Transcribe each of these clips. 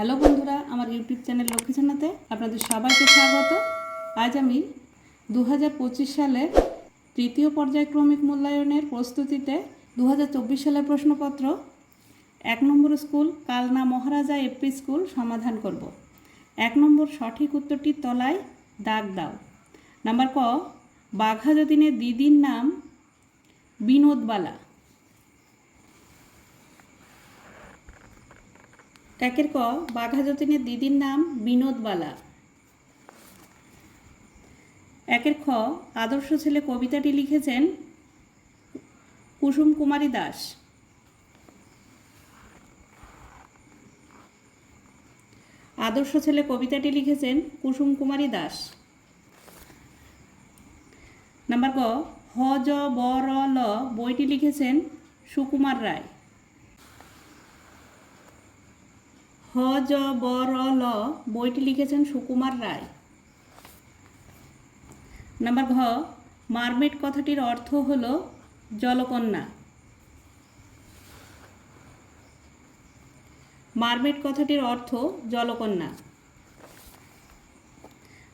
Hello বন্ধুরা, আমার YouTube channel Lakshmi জানাতে আপনাদের সবাইকে স্বাগত। আজ আমি দু হাজার সালের তৃতীয় পর্যায়ক্রমিক মূল্যায়নের প্রস্তুতিতে দু হাজার চব্বিশ সালের প্রশ্নপত্র, এক নম্বর school Kalna Maharaja AP school সমাধান করব। এক নম্বর সঠিক উত্তরটির তলায় দাগ দাও। নাম্বার ক, বাঘা যতীনের দিদির নাম বিনোদবালা। একের ক, বাঘা যতীনের দিদির নাম বিনোদবালা। একের খ, আদর্শ ছেলে কবিতাটি লিখেছেন কুসুম কুমারী দাস। আদর্শ ছেলে কবিতাটি লিখেছেন কুসুম কুমারী দাস। নাম্বার ক, হ, জ, ব, র, ল বইটি লিখেছেন সুকুমার রায়। হ, জ, ব, র, ল বইটি লিখেছেন সুকুমার রায়। নাম্বার ঘ মারমেড কথাটির অর্থ হল জলকন্যা। মারমেড কথাটির অর্থ জলকন্যা।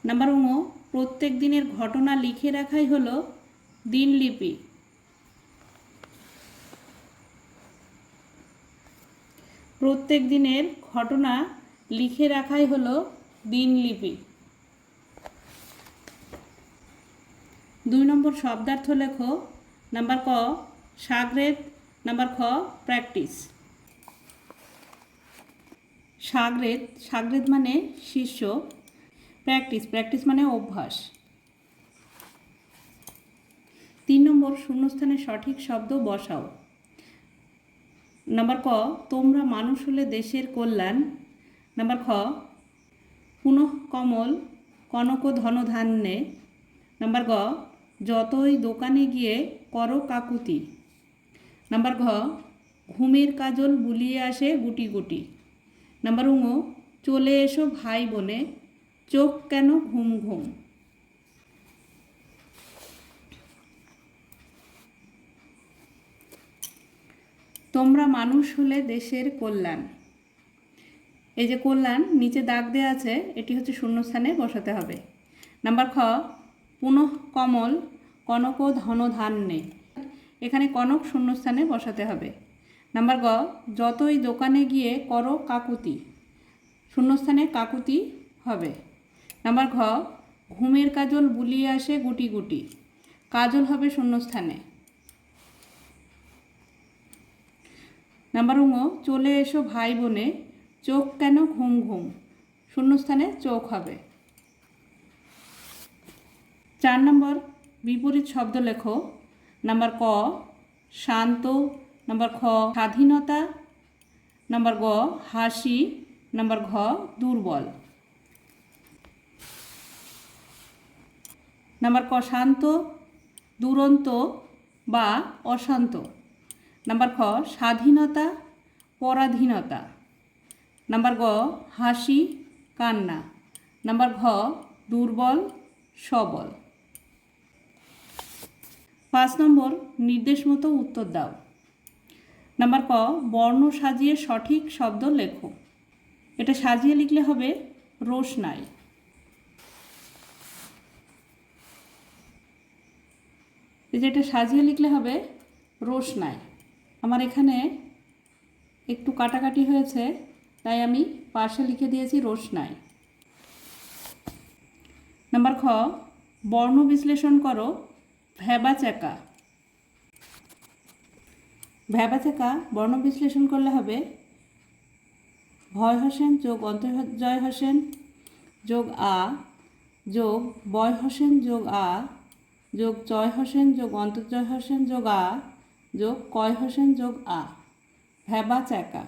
নাম্বার ঙ, প্রত্যেক দিনের ঘটনা লিখে রাখাই হলো দিনলিপি। প্রত্যেক দিনের ঘটনা লিখে রাখাই হলো দিনলিপি দুই নম্বর শব্দার্থ লেখো, নাম্বার ক সাগরেদ নাম্বার খ, প্র্যাকটিস। সাগরেদ সাগরেদ মানে শিষ্য। প্র্যাকটিস প্র্যাকটিস মানে অভ্যাস। তিন নম্বর, শূন্যস্থানে সঠিক শব্দ বসাও। নাম্বার ক, তোমরা মানুষ হলে দেশের কল্যাণ। নাম্বার খ, পুনঃ কমল কনক ধন ধান্যে। নাম্বার গ, যতই দোকানে গিয়ে করো কাকুতি। নাম্বার ঘ, ঘুমের কাজল বুলিয়ে আসে গুটি গুটি। নাম্বার উঙো চলে এসো ভাই বোনে, চোখ কেন ঘুম ঘুম। তোমরা মানুষ হলে দেশের কল্যাণ। এই যে কল্যাণ, নিচে দাগ দেওয়া আছে, এটি হচ্ছে শূন্যস্থানে বসাতে হবে। নাম্বার খ, পুনঃ কমল, কনক ধন ধান্যে এখানে কনক শূন্যস্থানে বসাতে হবে। নাম্বার গ, যতই দোকানে গিয়ে করো কাকুতি, শূন্যস্থানে কাকুতি হবে। নাম্বার ঘ, ঘুমের কাজল বুলিয়ে আসে গুটি গুটি, কাজল হবে শূন্যস্থানে। নাম্বার উঙো চলে এসো ভাই বোনে, চোখ কেন ঘুম ঘুম? শূন্যস্থানে চোখ হবে। চার নম্বর, বিপরীত শব্দ লেখো। নাম্বার ক, শান্ত। নাম্বার খ, স্বাধীনতা। নাম্বার গ, হাসি। নাম্বার ঘ, দুর্বল। নাম্বার ক, শান্ত, দুরন্ত বা অশান্ত। নাম্বার খ, স্বাধীনতা, পরাধীনতা। নাম্বার গ, হাসি, কান্না। নাম্বার ঘ, দুর্বল, সবল। পাঁচ নম্বর, নির্দেশ মতো উত্তর দাও। নাম্বার ক, বর্ণ সাজিয়ে সঠিক শব্দ লেখো। এটা সাজিয়ে লিখলে হবে রোশনাই। এই যে এটা সাজিয়ে লিখলে হবে রোশনাই। আমার এখানে একটু কাটাকাটি হয়েছে, তাই আমি পাশে লিখে দিয়েছি রোশনাই। নাম্বার খ, বর্ণ বিশ্লেষণ করো ভ্যাবাচাকা ভ্যাবাচাকা বর্ণ বিশ্লেষণ করলে হবে, ভয় হোসেন যোগ অন্তর্জয় হোসেন যোগ আ, যোগ বয় হোসেন যোগ আ, যোগ জয় হোসেন যোগ অন্তর্জয় হোসেন যোগ আ যোগ কয় হোসেন যোগ আ? ভ্যাবা চ্যাকা।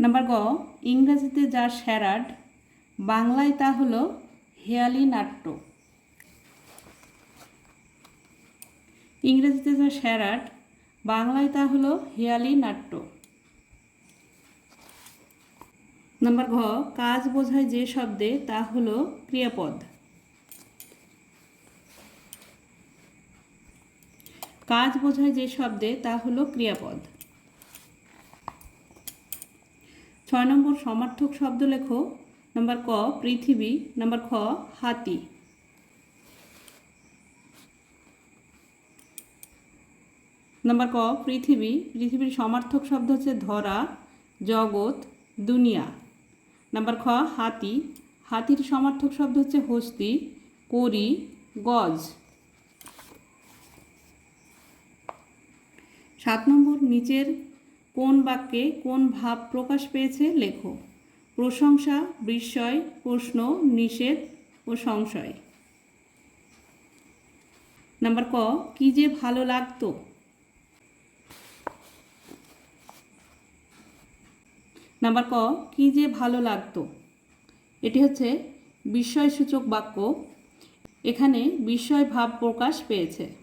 নাম্বার গ, ইংরেজিতে যা স্যারাড বাংলায় তা হলো হেয়ালি নাট্য। ইংরেজিতে যা স্যারাড বাংলায় তা হলো হেয়ালি নাট্য। নাম্বার ঘ, কাজ বোঝায় যে শব্দে তা হলো ক্রিয়াপদ। কাজ বোঝায় যে শব্দে, তা হলো ক্রিয়াপদ। ছয় নম্বর সমার্থক শব্দ লেখো, নাম্বার ক, পৃথিবী, নাম্বার খ, হাতি। নাম্বার ক, পৃথিবী। পৃথিবীর সমার্থক শব্দ হচ্ছে ধরা, জগৎ, দুনিয়া। নাম্বার খ, হাতি। হাতির সমার্থক শব্দ হচ্ছে হস্তি, করি, গজ। সাত নম্বর নিচের কোন বাক্যে কোন ভাব প্রকাশ পেয়েছে? লেখো। প্রশংসা, বিস্ময়, প্রশ্ন, নিষেধ ও সংশয়। নাম্বার ক, কি যে ভালো লাগতো? নাম্বার ক, কি যে ভালো লাগতো? এটি হচ্ছে বিস্ময়সূচক বাক্য। এখানে বিস্ময় ভাব প্রকাশ পেয়েছে।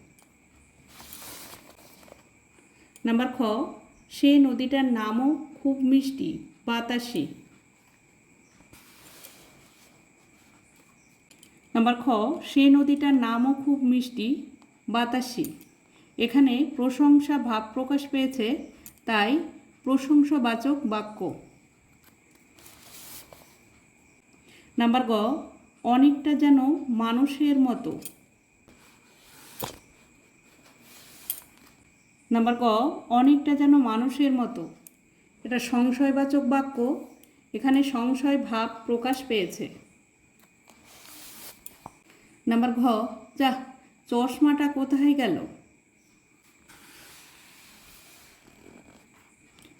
নাম্বার খ, সে নদীটার নামও খুব মিষ্টি, বাতাসি। নাম্বার খ, সে নদীটার নামও খুব মিষ্টি, বাতাসি। এখানে প্রশংসা ভাব প্রকাশ পেয়েছে, তাই প্রশংসাবাচক বাক্য। নাম্বার গ, অনেকটা যেন মানুষের মতো। নাম্বার ক অনেকটা যেন মানুষের মতো। এটা সংশয়বাচক বাক্য। এখানে সংশয় ভাব প্রকাশ পেয়েছে। নাম্বার ঘ যা চশমাটা কোথায় গেল?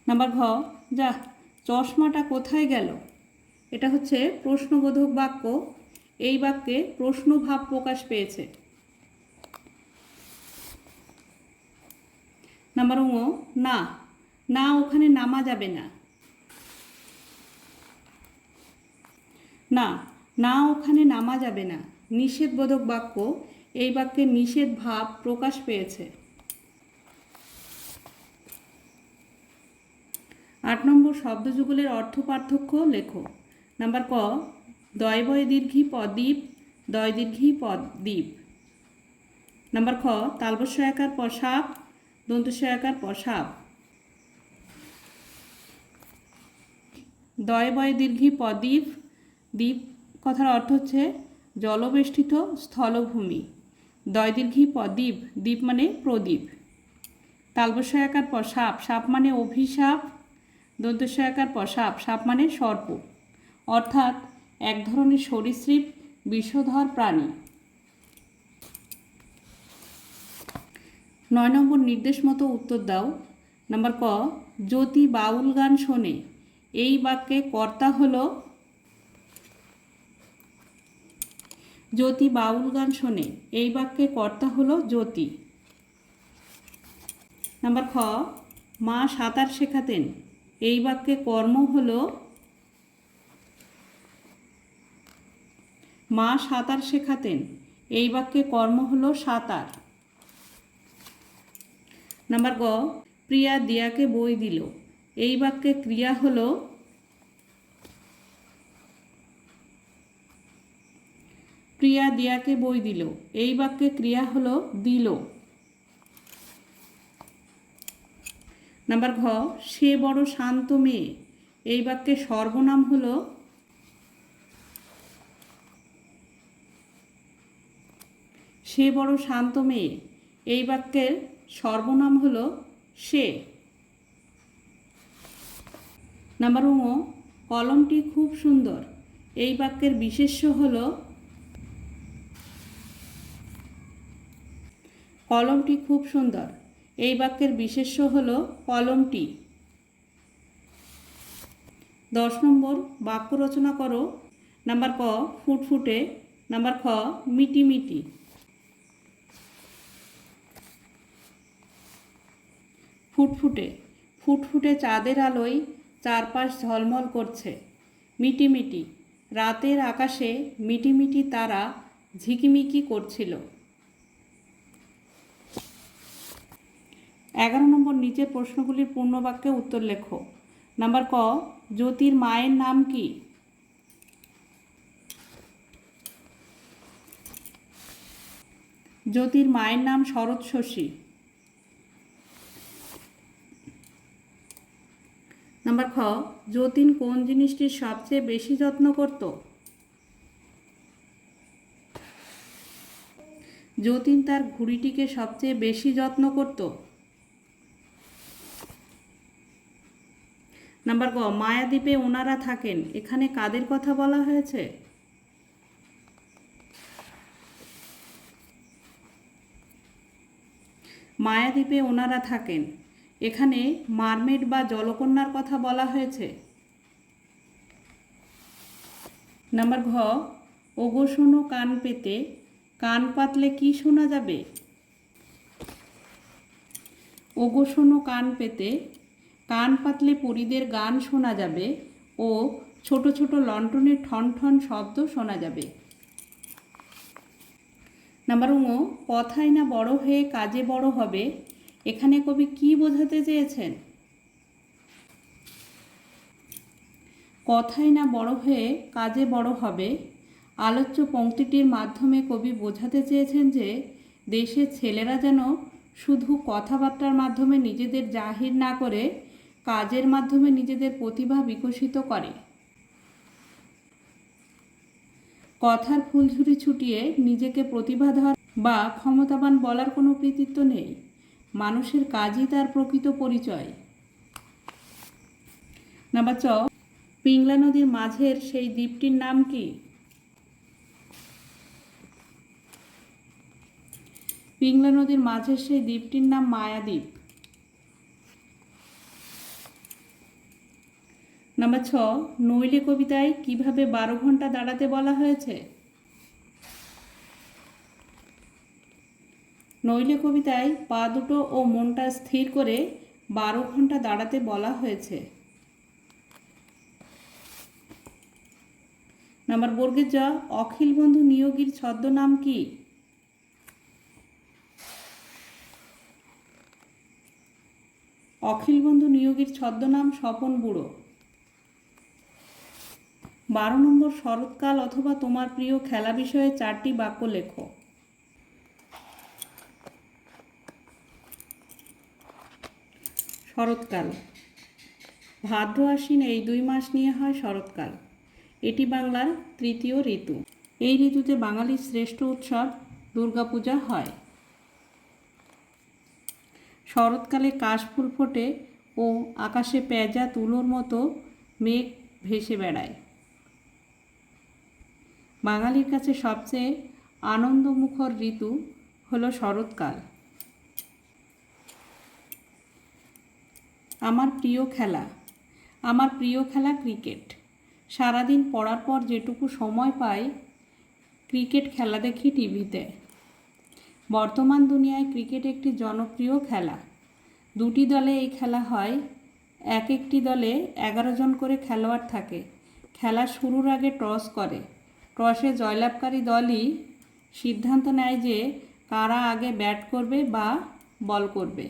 নাম্বার ঘ যা চশমাটা কোথায় গেল? এটা হচ্ছে প্রশ্নবোধক বাক্য। এই বাক্যে প্রশ্নভাব প্রকাশ পেয়েছে। নাম্বার ও না। না, ওখানে নামা যাবে না। না না, ওখানে নামা যাবে না। নিষেধবোধক বাক্য, এই বাক্যে নিষেধ ভাব প্রকাশ পেয়েছে। আট নম্বর শব্দযুগলের অর্থ পার্থক্য লেখো। নাম্বার ক, দয় বয় দীর্ঘী পদ্বীপ দয় দীর্ঘী পদ্বীপ নাম্বার খ, তালবস্য একার পশাপ দন্তস্য একার পশাপ দয় বয় দীর্ঘী পদ্বীপ দ্বীপ কথার অর্থ হচ্ছে জলবেষ্টিত স্থলভূমি। দয় দীর্ঘী পদ্বীপ দ্বীপ মানে প্রদীপ। তালবস্য একার পশাপ সাপ মানে অভিশাপ। দন্তস্য একার পশাপ সাপ মানে সর্প। অর্থাৎ এক ধরনের সরীসৃপ বিষধর প্রাণী। নয় নম্বর নির্দেশ মতো উত্তর দাও। নাম্বার ক জ্যোতি বাউল গান শোনে, এই বাক্যে কর্তা হলো জ্যোতি। বাউল গান শোনে, এই বাক্যে কর্তা হলো জ্যোতি। নাম্বার খ, মা সাঁতার শেখাতেন, এই বাক্যে কর্ম হলো মা সাঁতার শেখাতেন, এই বাক্যে কর্ম হলো সাঁতার। নাম্বার গ, প্রিয়া দিয়াকে বই দিল। এই বাক্যে ক্রিয়া হলো, প্রিয়া দিয়াকে বই দিল। এই বাক্যে ক্রিয়া হলো, দিল। নাম্বার ঘ, সে বড় শান্ত মেয়ে। এই বাক্যে সর্বনাম হলো, সে বড় শান্ত মেয়ে। এই বাক্যের সর্বনাম হল সে। নাম্বার ও কলমটি খুব সুন্দর। এই বাক্যের বিশেষ্য হল কলমটি খুব সুন্দর। এই বাক্যের বিশেষ্য হল কলমটি। দশ নম্বর, বাক্য রচনা করো। নাম্বার ক, ফুটফুটে। নাম্বার খ মিটি ফুটফুটে ফুটফুটে চাঁদের আলোয় চারপাশ ঝলমল করছে। মিটিমিটি, রাতের আকাশে মিটিমিটি তারা ঝিকিমিকি করছিল। এগারো নম্বর নিচের প্রশ্নগুলির পূর্ণবাক্যে উত্তর লেখো। নাম্বার ক, জ্যোতির মায়ের নাম কি? জ্যোতির মায়ের নাম শরৎ শশী। নাম্বার খ, যতীন কোন জিনিসটির সবচেয়ে বেশি যত্ন করত? যতীন তার ঘুড়িটিকে সবচেয়ে বেশি যত্ন করত। নাম্বার গ, মায়াদ্বীপে ওনারা থাকেন। এখানে কাদের কথা বলা হয়েছে? মায়াদ্বীপে ওনারা থাকেন। এখানে মারমেড বা জলকন্যার কথা বলা হয়েছে। নাম্বার ঘ, ওগো শোনো কান পেতে। কান পাতলে কি শোনা যাবে? ওগো শোনো কান পেতে। কান পাতলে পরীদের গান শোনা যাবে ও ছোট ছোট লন্ঠনের ঠন ঠন শব্দ শোনা যাবে। নাম্বার উঙো কথাই না বড় হয়ে কাজে বড় হবে? এখানে কবি কি বোঝাতে চেয়েছেন? কথাই না বড় হয়ে কাজে বড় হবে। আলোচ্য পংক্তিটির মাধ্যমে কবি বোঝাতে চেয়েছেন যে, দেশের ছেলেরা যেন শুধু কথাবার্তার মাধ্যমে নিজেদের জাহির না করে, কাজের মাধ্যমে নিজেদের প্রতিভা বিকশিত করে। কথার ফুলঝুরি ছুটিয়ে নিজেকে প্রতিভাধর বা ক্ষমতাবান বলার কোনো কৃতিত্ব নেই। মানুষের কাজই তার প্রকৃত পরিচয়। নাম্বার চ পিংলা নদীর মাঝের সেই দ্বীপটির নাম কি? পিংলা নদীর মাঝের সেই দ্বীপটির নাম মায়াদ্বীপ। নাম্বার ছ, নইলে কবিতায় কীভাবে বারো ঘণ্টা দাঁড়াতে বলা হয়েছে? নইলে কবিতায় পা দুটো ও মনটা স্থির করে বারো ঘণ্টা দাঁড়াতে বলা হয়েছে। নাম্বার বর্গের জ, অখিল বন্ধু নিয়োগীর ছদ্মনাম কি? অখিল বন্ধু নিয়োগীর ছদ্মনাম স্বপন বুড়ো। বারো নম্বর শরৎকাল অথবা তোমার প্রিয় খেলা বিষয়ে চারটি বাক্য লেখো। শরৎকাল। ভাদ্র আশ্বিন এই দুই মাস নিয়ে হয় শরৎকাল। এটি বাংলার তৃতীয় ঋতু। এই ঋতুতে বাঙালির শ্রেষ্ঠ উৎসব দুর্গাপূজা হয়। শরৎকালে কাশফুল ফোটে ও আকাশে পেঁজা, তুলোর মতো মেঘ ভেসে বেড়ায়। বাঙালির কাছে সবচেয়ে আনন্দমুখর ঋতু হলো শরৎকাল। আমার প্রিয় খেলা। আমার প্রিয় খেলা ক্রিকেট। সারাদিন পড়ার পর যেটুকু সময় পাই, ক্রিকেট খেলা দেখি টিভিতে। বর্তমান দুনিয়ায় ক্রিকেট একটি জনপ্রিয় খেলা। দুটি দলে এই খেলা হয়। এক একটি দলে এগারো জন করে খেলোয়াড় থাকে। খেলা শুরুর আগে টস করে। টসে জয়লাভকারী দলই সিদ্ধান্ত নেয় যে কারা আগে ব্যাট করবে বা বল করবে।